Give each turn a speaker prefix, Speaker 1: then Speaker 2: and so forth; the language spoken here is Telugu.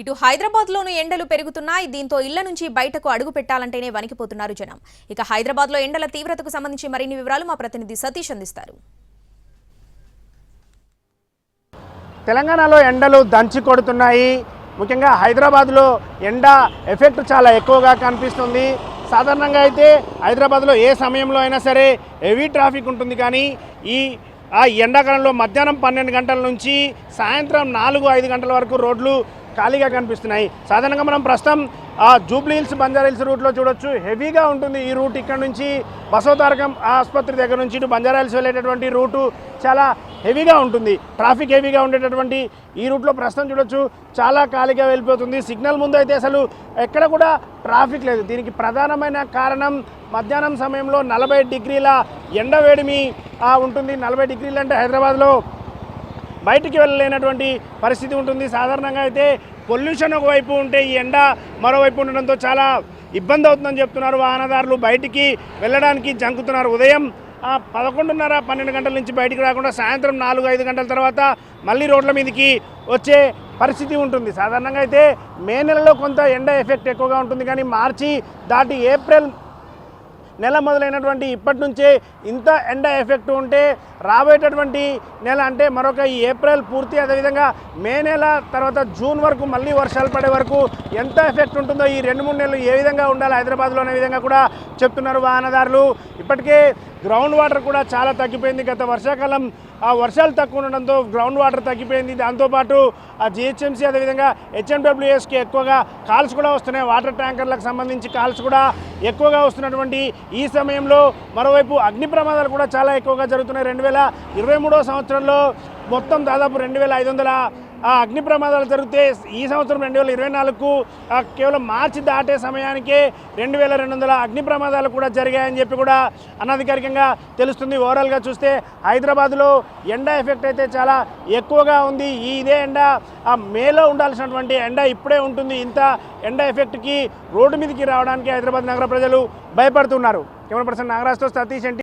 Speaker 1: ఇటు హైదరాబాద్ లోను ఎండలు పెరుగుతున్నాయి. దీంతో ఇళ్ళ నుంచి బయటకు అడుగు పెట్టాలంటేనే వణికిపోతున్నారు జనం. ఇక హైదరాబాద్లో ఎండల తీవ్రతకు సంబంధించి మరిన్ని వివరాలు మా ప్రతినిధి సతీష్ అందిస్తారు.
Speaker 2: తెలంగాణలో ఎండలు దంచి కొడుతున్నాయి. ముఖ్యంగా హైదరాబాద్లో ఎండ ఎఫెక్ట్ చాలా ఎక్కువగా కనిపిస్తుంది. సాధారణంగా అయితే హైదరాబాద్లో ఏ సమయంలో అయినా సరే హెవీ ట్రాఫిక్ ఉంటుంది. కానీ ఈ ఆ ఎండాకాలంలో మధ్యాహ్నం పన్నెండు గంటల నుంచి సాయంత్రం నాలుగు ఐదు గంటల వరకు రోడ్లు ఖాళీగా కనిపిస్తున్నాయి. సాధారణంగా మనం ప్రస్తుతం ఆ జూబ్లీ హిల్స్ బంజారా హిల్స్ రూట్లో చూడొచ్చు. హెవీగా ఉంటుంది ఈ రూట్ ఇక్కడ నుంచి బసవతారకం ఆసుపత్రి దగ్గర నుంచి ఇటు బంజారా హిల్స్ వెళ్ళేటటువంటి రూటు. చాలా హెవీగా ఉంటుంది. ట్రాఫిక్ హెవీగా ఉండేటటువంటి ఈ రూట్లో ప్రస్తుతం చూడొచ్చు. చాలా ఖాళీగా వెళ్ళిపోతుంది. సిగ్నల్ ముందు అయితే అసలు ఎక్కడ కూడా ట్రాఫిక్ లేదు. దీనికి ప్రధానమైన కారణం మధ్యాహ్నం సమయంలో నలభై డిగ్రీల ఎండ వేడిమి ఉంటుంది. నలభై డిగ్రీలు అంటే హైదరాబాద్లో బయటికి వెళ్ళలేనటువంటి పరిస్థితి ఉంటుంది. సాధారణంగా అయితే పొల్యూషన్ ఒకవైపు ఉంటే ఈ ఎండ మరోవైపు ఉండడంతో చాలా ఇబ్బంది అవుతుందని చెప్తున్నారు. వాహనదారులు బయటికి వెళ్ళడానికి జంకుతున్నారు. ఉదయం ఆ, పదకొండున్నర పన్నెండు గంటల నుంచి బయటికి రాకుండా సాయంత్రం నాలుగు ఐదు గంటల తర్వాత మళ్ళీ రోడ్ల మీదకి వచ్చే పరిస్థితి ఉంటుంది. సాధారణంగా అయితే మే నెలలో కొంత ఎండ ఎఫెక్ట్ ఎక్కువగా ఉంటుంది. కానీ మార్చి దాటి ఏప్రిల్ నెల మొదలైనటువంటి ఇప్పటి నుంచే ఇంత ఎండ ఎఫెక్ట్ ఉంటే రాబోయేటటువంటి నెల అంటే మరొక ఈ ఏప్రిల్ పూర్తి అదేవిధంగా మే నెల తర్వాత జూన్ వరకు మళ్ళీ వర్షాలు పడే వరకు ఎంత ఎఫెక్ట్ ఉంటుందో ఈ రెండు మూడు నెలలు ఏ విధంగా ఉండాలి హైదరాబాద్లో అనే విధంగా కూడా చెప్తున్నారు వాహనదారులు. ఇప్పటికే గ్రౌండ్ వాటర్ కూడా చాలా తగ్గిపోయింది. గత వర్షాకాలం ఆ వర్షాలు తక్కువ ఉండడంతో గ్రౌండ్ వాటర్ తగ్గిపోయింది. దాంతోపాటు ఆ జిహెచ్ఎంసీ అదేవిధంగా హెచ్ఎండబ్ల్యూఎస్కి ఎక్కువగా కాల్స్ కూడా వస్తున్నాయి. వాటర్ ట్యాంకర్లకు సంబంధించి కాల్స్ కూడా ఎక్కువగా వస్తున్నటువంటి ఈ సమయంలో మరోవైపు అగ్ని ప్రమాదాలు కూడా చాలా ఎక్కువగా జరుగుతున్నాయి. రెండు వేల ఇరవై సంవత్సరంలో మొత్తం దాదాపు రెండు వేల ఐదు వందల అగ్ని ప్రమాదాలు జరిగితే ఈ సంవత్సరం రెండు వేల ఇరవై నాలుగుకు కేవలం మార్చి దాటే సమయానికే రెండు వేల రెండు వందల అగ్ని ప్రమాదాలు కూడా జరిగాయని చెప్పి కూడా అనధికారికంగా తెలుస్తుంది. ఓవరాల్గా చూస్తే హైదరాబాద్లో ఎండ ఎఫెక్ట్ అయితే చాలా ఎక్కువగా ఉంది. ఈ ఇదే ఎండ ఆ మేలో ఉండాల్సినటువంటి ఎండ ఇప్పుడే ఉంటుంది. ఇంత ఎండ ఎఫెక్ట్కి రోడ్డు మీదకి రావడానికి హైదరాబాద్ నగర ప్రజలు భయపడుతున్నారు. కెమెరా పర్సన్ నాగరాజ్తో సతీష్ ఎన్టీ